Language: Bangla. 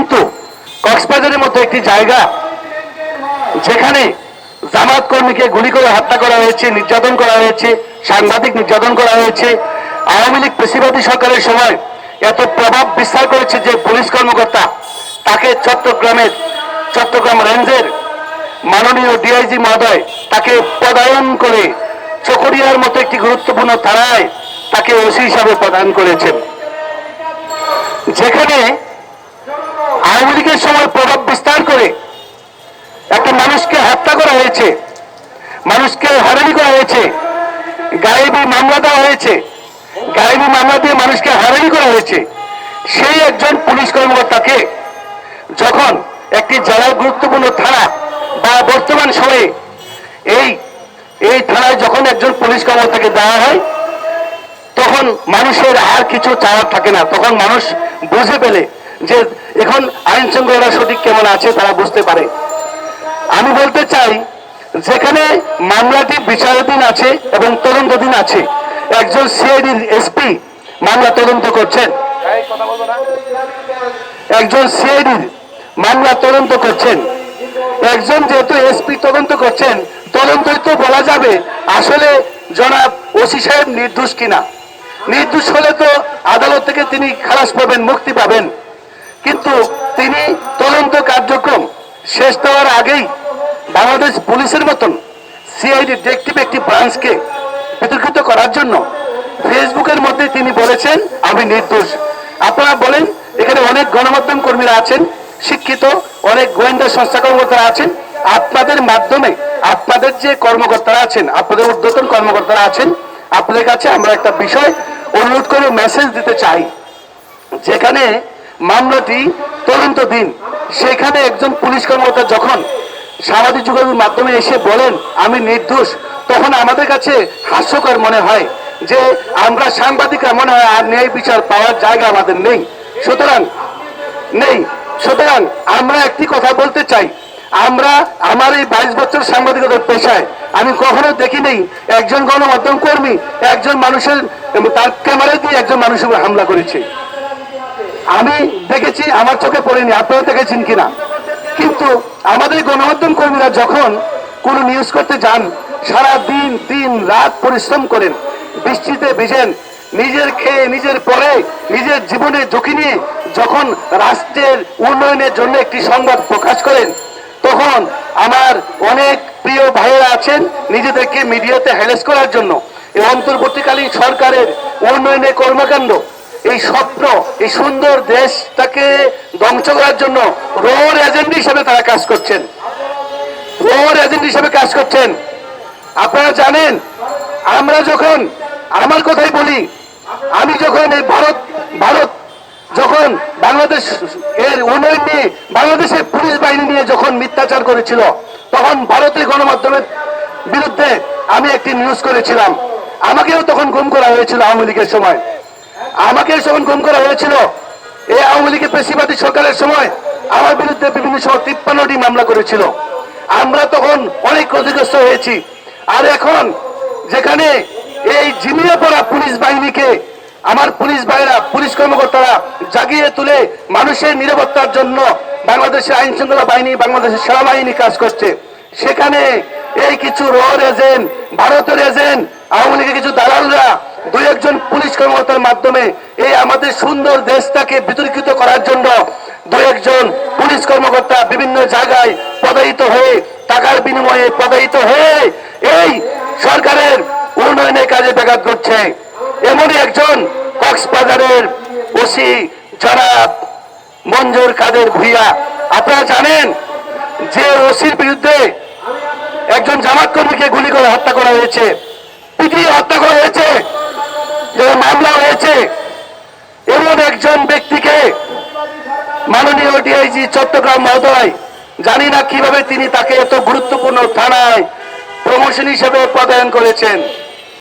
কিন্তু কক্সবাজারের মতো একটি জায়গা যেখানে জামাত কর্মীকে গুলি করে হত্যা করা হয়েছে, নির্যাতন করা হয়েছে, সাংবাদিক নির্যাতন করা হয়েছে। আওয়ামী লীগ পেশিবাদী সরকারের সময় এত প্রভাব বিস্তার করেছে যে পুলিশ কর্মকর্তা তাকে চট্টগ্রামের চট্টগ্রাম রেঞ্জের মাননীয় ডিআইজি মহোদয় তাকে পদায়ন করে চকরিয়ার মতো একটি গুরুত্বপূর্ণ থানায় তাকে ওসি হিসাবে প্রদান করেছেন। যেখানে আওয়ামী লীগের সময় প্রভাব বিস্তার করে একটা মানুষকে হত্যা করা হয়েছে, মানুষকে হারানি করা হয়েছে, গায়েবী মামলা দেওয়া হয়েছে, গায়েবী মামলা দিয়ে মানুষকে হারানি করা হয়েছে। সেই একজন পুলিশ কর্মকর্তাকে যখন একটি জেলার গুরুত্বপূর্ণ থানা বা বর্তমান সময়ে এই এই থানায় যখন একজন পুলিশ কর্মকর্তাকে দেওয়া হয়, তখন মানুষের আর কিছু চাওয়ার থাকে না। তখন মানুষ বুঝে পেলে যে এখন আইন শৃঙ্খলা সঠিক কেমন আছে তারা বুঝতে পারে। আমি বলতে চাই, যেখানে মামলাটি বিচারাধীন আছে এবং তদন্তাধীন আছে, একজন সিআইডির এসপি মামলা তদন্ত করছেন। একজন সিআইডির মামলা তদন্ত করছেন। একজন যেহেতু এসপি তদন্ত করছেন, তদন্তই তো বলা যাবে আসলে জনাব ওসি সাহেব নির্দোষ কিনা। নির্দোষ হলে তো আদালত থেকে তিনি খালাস পাবেন, মুক্তি পাবেন। কিন্তু তিনি তদন্ত কার্যক্রম শেষ দেওয়ার আগেই বাংলাদেশ পুলিশের মতন সিআইডি ডিটেকটিভ একটি ব্রাঞ্চকে বিতর্কিত করার জন্য ফেসবুকের মধ্যে তিনি বলেছেন, আমি নির্দোষ। আপনারা বলেন, এখানে অনেক গণমাধ্যম কর্মীরা আছেন, শিক্ষিত, অনেক গোয়েন্দা সংস্থা কর্মকর্তারা আছেন। আপনাদের মাধ্যমে আপনাদের যে কর্মকর্তারা আছেন, আপনাদের ঊর্ধ্বতন কর্মকর্তারা আছেন, আপনাদের কাছে আমরা একটা বিষয় অনুরোধ করে মেসেজ দিতে চাই। যেখানে মামলাটি তদন্ত দিন। সেখানে একজন পুলিশ কর্মকর্তা যখন সামাজিক যোগাযোগের মাধ্যমে এসে বলেন, আমি নির্দোষ, তখন আমাদের কাছে হাস্যকর মনে হয় যে আমরা সাংবাদিকরা মনে হয়, আর ন্যায় বিচার পাওয়ার জায়গা আমাদের নেই। সুতরাং নেই। সুতরাং আমরা একটি কথা বলতে চাই। আমরা, আমার এই বাইশ বছর সাংবাদিকতার পেশায়, আমি কখনো দেখি নেই একজন গণমাধ্যম কর্মী একজন মানুষের, তার ক্যামেরা দিয়ে একজন মানুষের হামলা করেছে। আমি দেখেছি, আমার চোখে পড়েনি আপনারা দেখেছেন কিনা? কিন্তু আমাদের গণমাধ্যম কর্মীরা যখন কোনো নিউজ করতে যান, সারা দিন দিন, রাত পরিশ্রম করেন, বৃষ্টিতে ভিজেন, নিজের খেয়ে, নিজের পরে, নিজের জীবনে ঝুঁকি নিয়ে যখন রাষ্ট্রের উন্নয়নের জন্য একটি সংবাদ প্রকাশ করেন, তখন আমার অনেক প্রিয় ভাইয়েরা আছেন নিজেদেরকে মিডিয়াতে হ্যারেস করার জন্য। এই অন্তর্বর্তীকালীন সরকারের উন্নয়নের কর্মকাণ্ড এই স্বপ্ন, এই সুন্দর দেশটাকে ধ্বংস করার জন্য রোড এজেন্ট হিসেবে তারা কাজ করছেন। রোড এজেন্ট হিসেবে কাজ করছেন। আপনারা জানেন, আমরা যখন, আমার কথাই বলি, আমি যখন এই ভারত ভারত যখন বাংলাদেশ এর উন্নয়ন নিয়ে, বাংলাদেশের পুলিশ বাহিনী নিয়ে যখন মিথ্যাচার করেছিল, তখন ভারতের গণমাধ্যমের বিরুদ্ধে আমি একটি নিউজ করেছিলাম। আমাকেও তখন গুম করা হয়েছিল আওয়ামী লীগের সময়। আমাকে যখন গুম করা হয়েছিল। এই আওয়ামী লীগের পেশিবাদী সরকারের সময় আমার বিরুদ্ধে বিভিন্ন সময় তিপ্পান্নটি মামলা করেছিল। আমরা তখন অনেক ক্ষতিগ্রস্ত হয়েছি। আর এখন যেখানে এই জিমিয়ে পড়া পুলিশ বাহিনীকে আমার পুলিশ ভাইরা, পুলিশ কর্মকর্তারা জাগিয়ে তুলে মানুষের নিরাপত্তার জন্য বাংলাদেশের আইন শৃঙ্খলা বাহিনী, বাংলাদেশের সেনাবাহিনী কাজ করছে। সেখানে এই কিছু রোড এজেন্ট ভারতের এজেন্ট আওয়ামী লীগের কিছু দালালরা কর্মকর্তার মাধ্যমে এই আমাদের সুন্দর দেশটাকে বিতর্কিত করার জন্য দুই একজন পুলিশ কর্মকর্তা বিভিন্ন জায়গায় পদায়িত হয়ে টাকার বিনিময়ে পদায়িত হয়ে এই সরকারের উন্নয়নের কাজে ব্যাঘাত করছে এমনই একজন কক্সবাজারের ওসি জনাব মঞ্জুর কাদের ভুইয়া। আপনারা জানেন যে ওসির বিরুদ্ধে একজন জামাত কর্মীকে গুলি করে হত্যা করা হয়েছে। পিটিয়ে হত্যা করা হয়েছে। যে মামলা হয়েছে। এমন একজন ব্যক্তিকে মাননীয় ডিআইজি চট্টগ্রাম মহোদয়, জানি না কীভাবে তিনি তাকে এত গুরুত্বপূর্ণ থানায় প্রমোশন হিসেবে পদায়ন করেছেন।